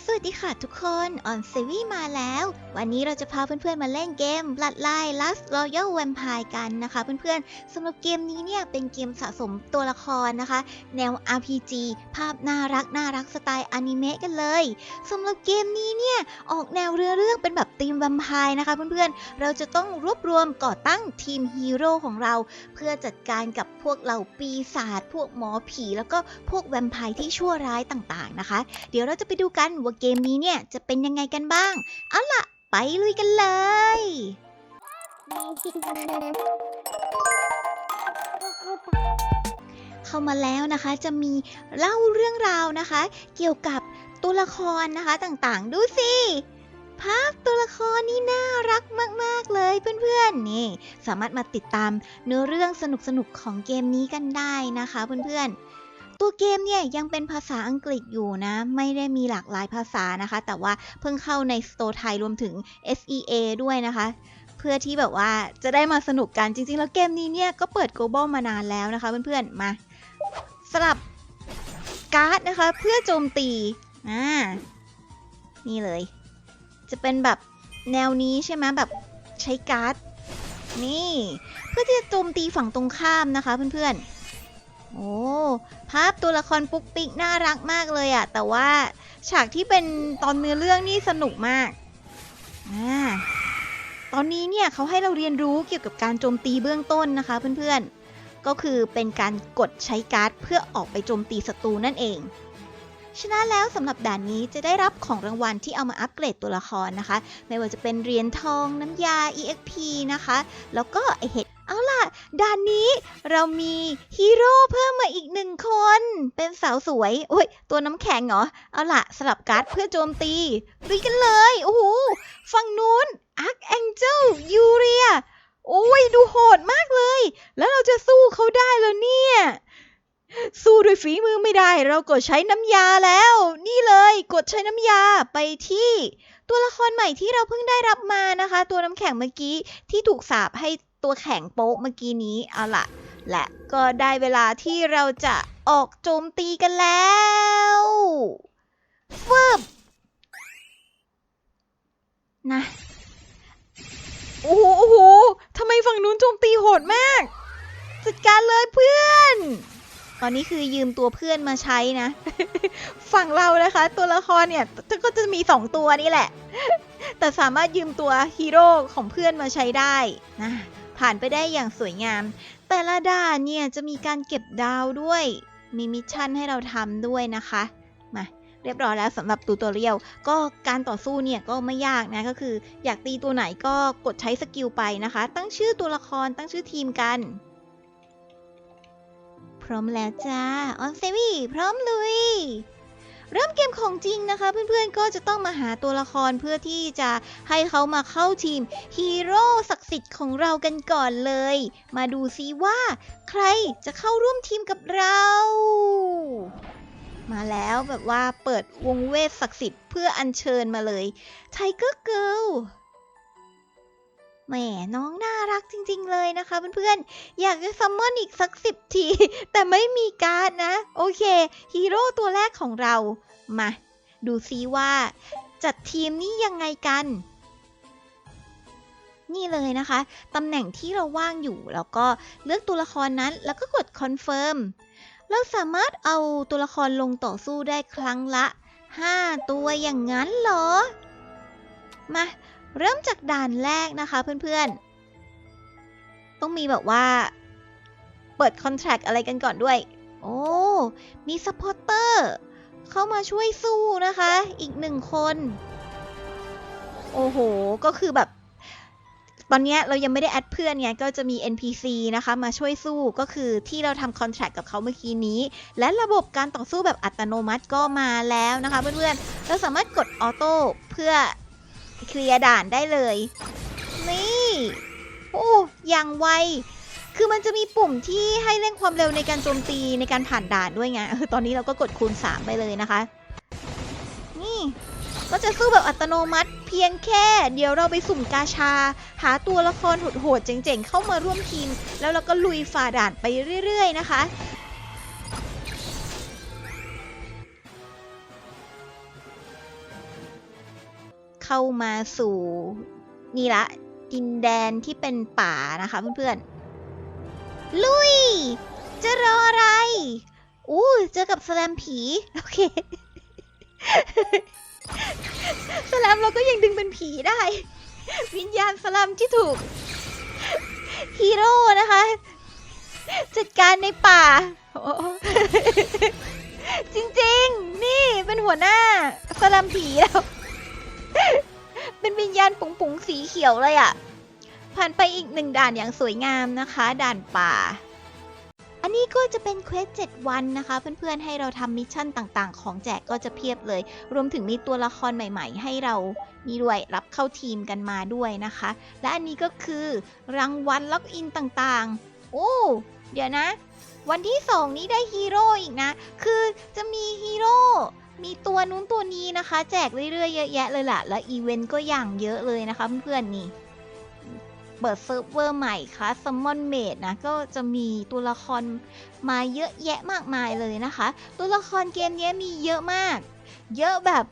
สวัสดีค่ะทุกคน ออนเซวี่มาแล้ว วันนี้เราจะพาเพื่อนๆมาเล่นเกม Bloodline Last Royal Vampire กันนะคะ เพื่อนๆสำหรับเกมนี้เนี่ยเป็นเกมสะสมตัวละครนะคะ แนว RPG ภาพน่ารักน่ารักสไตล์อนิเมะกันเลยสำหรับเกมนี้เนี่ยออกแนวเรือเรื่องเป็นแบบทีมแวมไพร์นะคะ เพื่อนๆเราจะต้องรวบรวมก่อตั้งทีมฮีโร่ของเรา เพื่อจัดการกับพวกเหล่าปีศาจพวกหมอผี แล้วก็พวกแวมไพร์ที่ชั่วร้ายต่างๆนะคะ เดี๋ยวเราจะไปดูกันว่าเกมนี้เนี่ยจะเป็นยังไงกันบ้าง เอาล่ะ ไปลุยกันเลยเข้ามาแล้วนะคะจะมีเล่าเรื่องราวนะคะ เกี่ยวกับตัวละครนะคะต่างๆ ดูสิภาพตัวละครนี่น่ารักมาก ๆ เลยเพื่อนๆ นี่ สามารถมาติดตามเนื้อเรื่องสนุกๆ ของเกมนี้กันได้นะคะเพื่อนๆ ตัวเกมเนี่ยยังเป็นภาษาอังกฤษอยู่นะ ไม่ได้มีหลากหลายภาษานะคะ แต่ว่าเพิ่งเข้าในสโตร์ไทยรวมถึง SEA ด้วยนะคะ เพื่อที่แบบว่าจะได้มาสนุกกันจริง ๆ แล้วเกมนี้เนี่ยก็เปิด global มานานแล้วนะคะเพื่อนๆมาสลับการ์ดนะคะเพื่อโจมตีอ่านี่เลย จะเป็นแบบแนวนี้ใช่ไหมแบบใช้การ์ดนี่ เพื่อที่จะโจมตีฝั่งตรงข้ามนะคะเพื่อนๆ โอ้ภาพตัวละครปุ๊กปิ๊กน่ารักมากเลยอะแต่ว่าฉากที่เป็นตอนเนื้อเรื่องนี่สนุกมากอ่าตอนนี้เนี่ยเขาให้เราเรียนรู้เกี่ยวกับการโจมตีเบื้องต้นนะคะเพื่อนๆ ก็คือเป็นการกดใช้การ์ดเพื่อออกไปโจมตีศัตรูนั่นเอง ชนะแล้วสำหรับด่านนี้จะได้รับของรางวัลที่เอามาอัปเกรดตัวละครนะคะ ไม่ว่าจะเป็นเหรียญทองน้ำยา EXP นะคะ แล้วก็ไอเห็ด เอาล่ะ ด่านนี้เรามีฮีโร่เพิ่มมาอีกหนึ่งคน เป็นสาวสวย โอ้ย ตัวน้ำแข็งเหรอ เอาล่ะ สลับการ์ดเพื่อโจมตีลุยกันเลย โอ้โห ฝั่งนู้น Archangel ยูเรีย โอ้ย ดูโหดมากเลย แล้วเราจะสู้เขาได้เหรอเนี่ย สู้ด้วยฝีมือไม่ได้ เรากดใช้น้ำยาแล้ว นี่เลย กดใช้น้ำยาไปที่ตัวละครใหม่ที่เราเพิ่งได้รับมานะคะ ตัวน้ำแข็งเมื่อกี้ที่ถูกสาบให้ ตัวแข็งโป๊ะเมื่อกี้นี้เอาละและก็ได้เวลาที่เราจะออกโจมตีกันแล้วฟึบนะโอ้โหโอ้โหทำไมฝั่งนู้นโจมตีโหดมาก จัดการเลยเพื่อน ตอนนี้คือยืมตัวเพื่อนมาใช้นะ ฝั่งเรานะคะ ตัวละครเนี่ยก็จะมีสองตัวนี่แหละ แต่สามารถยืมตัวฮีโร่ของเพื่อนมาใช้ได้นะ ผ่านไปได้อย่างสวยงาม แต่ละด่านเนี่ยจะมีการเก็บดาวด้วย มีมิชชั่นให้เราทำด้วยนะคะ มาเรียบร้อยแล้วสำหรับตูตัวเรียว ก็การต่อสู้เนี่ยก็ไม่ยากนะก็คือ อยากตีตัวไหนก็กดใช้สกิลไปนะคะ ตั้งชื่อตัวละครตั้งชื่อทีมกัน พร้อมแล้วจ้าออนเซวี่พร้อมลุย เริ่มเกมของจริงนะคะ เพื่อนๆก็จะต้องมาหาตัวละครเพื่อที่จะให้เขามาเข้าทีมฮีโร่ศักดิ์สิทธิ์ของเรากันก่อนเลย มาดูซิว่า ใครจะเข้าร่วมทีมกับเรา มาแล้วแบบว่าเปิดวงเวทศักดิ์สิทธิ์เพื่ออัญเชิญมาเลยไทเกอร์เกิล แหมน้องน่ารักจริง ๆ เลยนะคะเพื่อนๆ อยากจะซัมมอนอีกสักสิบที แต่ไม่มีการ์ดนะ โอเคฮีโร่ตัวแรกของเรา มา ดูซิว่า จัดทีมนี้ยังไงกัน นี่เลยนะคะ ตำแหน่งที่เราว่างอยู่ แล้วก็เลือกตัวละครนั้นแล้วก็กดคอนเฟิร์มเราสามารถเอาตัวละครลงต่อสู้ได้ครั้งละ 5 ตัวอย่างนั้นเหรอ มา เริ่มจากด่านแรกนะคะเพื่อนๆ ต้องมีแบบว่า เปิดคอนแท c t อะไรกันก่อนด้วย โอ้ มีซัพพอร์เตอร์เข้ามาช่วยสู้นะคะ อีกหนึ่งคน โอ้โห ก็คือแบบ ตอนนี้เรายังไม่ได้แอดเพื่อนไง ก็จะมี NPC นะคะมาช่วยสู้ก็คือที่เราทำคอนแท c t กับเขาเมื่อกี้นี้ และระบบการต่อสู้แบบอัตโนมัติก็มาแล้วนะคะเพื่อนๆ เราสามารถกดออโต้เพื่อ เคลียร์ด่านได้เลย นี่โอ้ย่างไวคือมันจะมีปุ่มที่ให้เร่งความเร็วในการโจมตีในการผ่านด่านด้วยไงเออตอนนี้เราก็กดคูณ 3 ไปเลยนะคะ นี่ก็จะสู้แบบอัตโนมัติเพียงแค่ เดี๋ยวเราไปสุ่มกาชา หาตัวละครโหดๆเจ๋งๆ เข้ามาร่วมทีม แล้วเราก็ลุยฝ่าด่านไปเรื่อยๆนะคะ เข้ามาสู่นี่ละดินแดนที่เป็นป่านะคะเพื่อนๆ ลุย จะรออะไร อู้เจอกับสแลมผี โอเคสแลมเราก็ยังดึงเป็นผีได้ วิญญาณสแลมที่ถูกฮีโร่นะคะ จัดการในป่า จริง ๆ นี่เป็นหัวหน้าสแลมผีแล้ว เป็นวิญญาณปุ๋งๆสีเขียวเลยอะ่ะ ผ่านไปอีกหนึ่งด่านอย่างสวยงามนะคะ ด่านป่า อันนี้ก็จะเป็นเควส7วันนะคะ เพื่อนๆให้เราทำมิชชั่นต่างๆ ของแจกก็จะเพียบเลย รวมถึงมีตัวละครใหม่ๆ ให้เรานี่ด้วยรับเข้าทีมกันมาด้วยนะคะ และอันนี้ก็คือรางวัลล็อกอินต่างๆ โอ้เดี๋ยวนะ วันที่ 2 นี้ได้ฮีโร่อีกนะ คือจะมีฮีโร่ นู้นตัวนี้นะคะ แจกเรื่อยๆเยอะแยะเลยล่ะ และอีเวนต์ก็อย่างเยอะเลยนะคะเพื่อนๆนี่ เปิดเซิร์ฟเวอร์ใหม่ค่ะ Summon Made นะ ก็จะมีตัวละครมาเยอะแยะมากมายเลยนะคะ ตัวละครเกมนี้มีเยอะมาก เยอะแบบ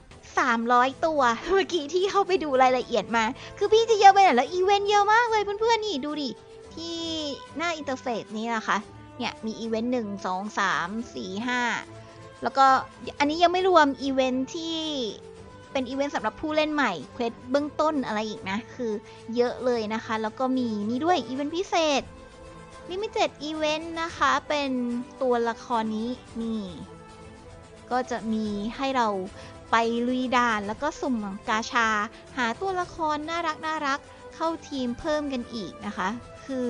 300 ตัว เมื่อกี้ที่เข้าไปดูรายละเอียดมา คือพี่จะเยอะไปไหนแล้วอีเวนต์เยอะมากเลยเพื่อนๆนี่ดูดิ ที่หน้าอินเทอร์เฟซนี้นะคะ เนี่ยมีอีเวนต์หนึ่งสองสามสี่ห้า แล้วก็อันนี้ยังไม่รวมอีเวนต์ที่เป็นอีเวนต์สำหรับผู้เล่นใหม่เควสเบื้องต้นอะไรอีกนะ คือเยอะเลยนะคะ แล้วก็มีนี่ด้วยอีเวนต์พิเศษ Limited Event นะคะ เป็นตัวละครนี้นี่ ก็จะมีให้เราไปลุยด่านแล้วก็สุ่มกาชา หาตัวละครน่ารักน่ารักเข้าทีมเพิ่มกันอีกนะคะ คือ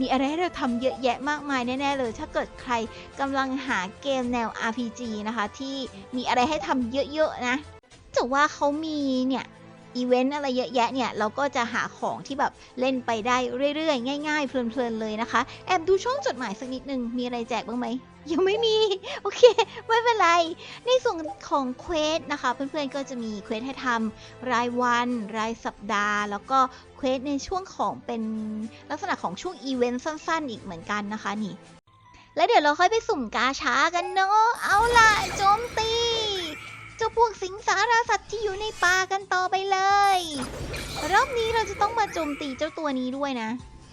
มีอะไรให้เราทำเยอะแยะมากมายแน่ๆเลย ถ้าเกิดใครกำลังหาเกมแนว RPG นะคะ ที่มีอะไรให้ทำเยอะๆนะจะว่าเขามีเนี่ยอีเวนต์อะไรเยอะแยะเนี่ยเราก็จะหาของที่แบบเล่นไปได้เรื่อยๆ ง่ายๆ เพลินๆเลยนะคะ แอบดูช่องจดหมายสักนิดนึง มีอะไรแจกบ้างไหม ยังไม่มี โอเค ไม่เป็นไร ในส่วนของเควสนะคะ เพื่อนๆก็จะมีเควสให้ทำรายวัน รายสัปดาห์ แล้วก็ เควสในช่วงของเป็นลักษณะของช่วงอีเวนต์สั้นๆ อีกเหมือนกันนะคะนี่ แล้วเดี๋ยวเราค่อยไปสุ่มกาช้ากันเนาะเอาล่ะโจมตีเจ้าพวกสิงสารสัตว์ที่อยู่ในป่ากันต่อไปเลยรอบนี้เราจะต้องมาโจมตีเจ้าตัวนี้ด้วยนะ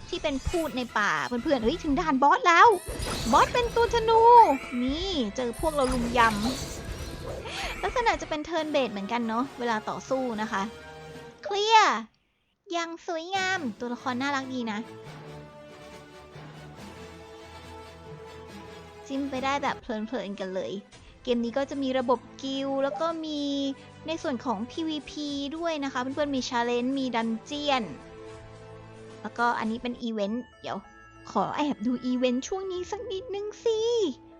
ที่เป็นพูดในป่าเพื่อนๆเฮ้ยถึงด่านบอสแล้ว บอสเป็นตัวธนู นี่เจอพวกเราลุมยำลักษณะจะเป็นเทิร์นเบดเหมือนกันเนาะเวลาต่อสู้นะคะ เคลียร์ ยังสวยงาม ตัวละครน่ารักดีนะ จิ้มไปได้แบบเพลินๆกันเลย เกมนี้ก็จะมีระบบกิลแล้วก็มีในส่วนของ PVP ด้วยนะคะ เพื่อนๆมีชาเลนจ์มีดันเจียน แล้วก็อันนี้เป็นอีเวนต์ เดี๋ยว ขอแอบดูอีเวนต์ช่วงนี้สักนิดนึงสิ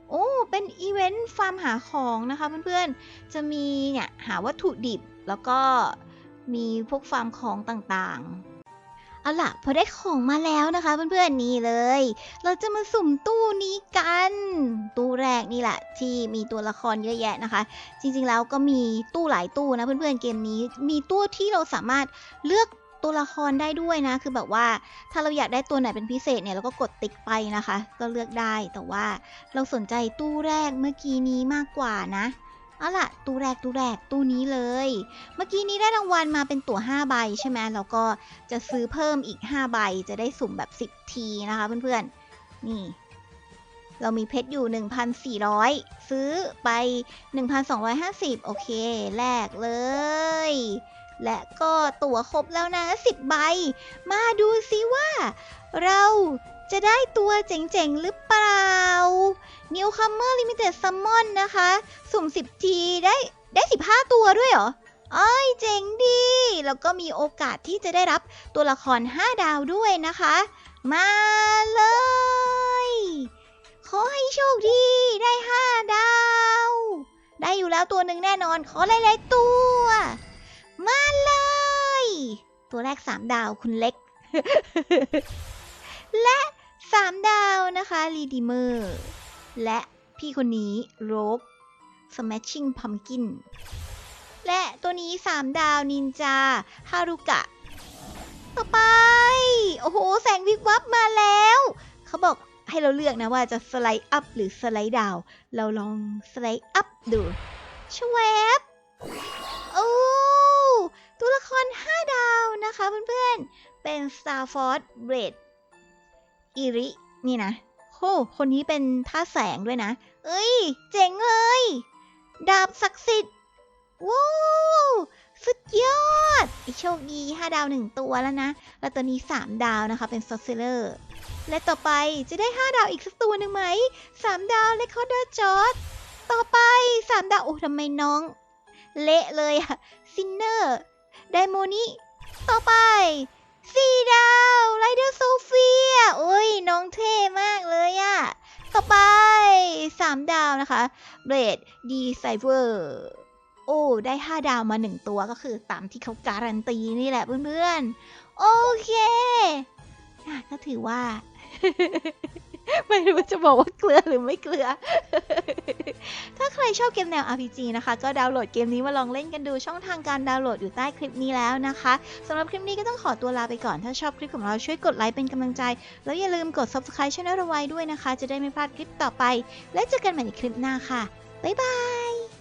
โอ้ เป็นอีเวนต์ฟาร์มหาของนะคะเพื่อนๆ จะมีเนี่ยหาวัตถุดิบแล้วก็ มีพวกฟาร์มของต่างๆ เอาล่ะ พอได้ของมาแล้วนะคะเพื่อนๆนี่เลย เราจะมาสุ่มตู้นี้กัน ตู้แรกนี่แหละ ที่มีตัวละครเยอะแยะนะคะ จริงๆแล้วก็มีตู้หลายตู้นะเพื่อนๆเกมนี้ มีตู้ที่เราสามารถเลือกตัวละครได้ด้วยนะ คือแบบว่าถ้าเราอยากได้ตัวไหนเป็นพิเศษเนี่ยเราก็กดติ๊กไปนะคะ ก็เลือกได้แต่ว่าเราสนใจตู้แรกเมื่อกี้นี้มากกว่านะ เอาล่ะตู้แรกตู้แรกตู้นี้เลย เมื่อกี้นี้ได้รางวัลมาเป็นตั๋ว5ใบใช่ไหมแล้วก็จะซื้อเพิ่มอีก 5 ใบจะได้สุ่มแบบ 10 ทีนะคะเพื่อนๆ นี่ เรามีเพชรอยู่ 1,400 ซื้อไป 1,250 โอเค แลกเลย และก็ตั๋วครบแล้วนะ 10 ใบ มาดูซิว่า เราจะได้ตัวเจ๋งๆ หรือเปล่า Newcomer Limited Summon นะคะ สุ่ม 10 ที ได้ได้ 15 ตัวด้วยเหรออ้อยเจ๋งดี แล้วก็มีโอกาสที่จะได้รับตัวละคร 5 ดาวด้วยนะคะ มาเลย ขอให้โชคดีได้ 5 ดาว ได้อยู่แล้วตัวหนึ่งแน่นอน ขอหลายๆตัว มาเลย ตัวแรก 3 ดาวคุณเล็ก และ 3ดาวนะคะรีดิเมอร์และพี่คนนี้โรก Smashing Pumpkin และตัวนี้3ดาวนินจาฮารุกะ ต่อไป โอ้โห แสงวิบวับมาแล้ว เขาบอกให้เราเลือกนะว่าจะสไลด์อัพหรือสไลด์ดาว เราลองสไลด์อัพดูชวบโอ้ตัวละคร 5 ดาวนะคะเป็น Star Force Red อิริ นี่นะโหคนนี้เป็นท่าแสงด้วยนะ เอ้ย เจ๋งเลย ดาบศักดิ์สิทธิ์ ว้าวสุดยอดไอโชคดี5ดาวหนึ่งตัวแล้วนะ แล้วตัวนี้3ดาวนะคะ เป็นซอสเซอร์ และต่อไปจะได้5ดาวอีกสักตัวหนึ่งไหม3ดาวเลคอร์เดอร์จอร์ดต่อไป3ดาว โอ้ทำไมน้อง เละเลยอะซินเนอร์ไดโมนิต่อไป4ดาวไรเดอร์โซฟี อ้ยน้องเท่มากเลยอะต่อไป3ดาวนะคะเบรดดีไซเวอร์โอ้ได้5ดาวมา1ตัวก็คือตามที่เขาการันตีนี่แหละเพื่อนๆ โอเคอะก็ถือว่า ไม่รู้จะบอกว่าเกลือหรือไม่เกลือ ถ้าใครชอบเกมแนว RPG นะคะ ก็ดาวน์โหลดเกมนี้มาลองเล่นกันดูช่องทางการดาวน์โหลดอยู่ใต้คลิปนี้แล้วนะคะสำหรับคลิปนี้ก็ต้องขอตัวลาไปก่อนถ้าชอบคลิปของเราช่วยกดไลค์เป็นกำลังใจ แล้วอย่าลืมกด subscribe ช่องเราไว้ด้วยนะคะ จะได้ไม่พลาดคลิปต่อไป และเจอกันใหม่ในคลิปหน้าค่ะบ๊ายบาย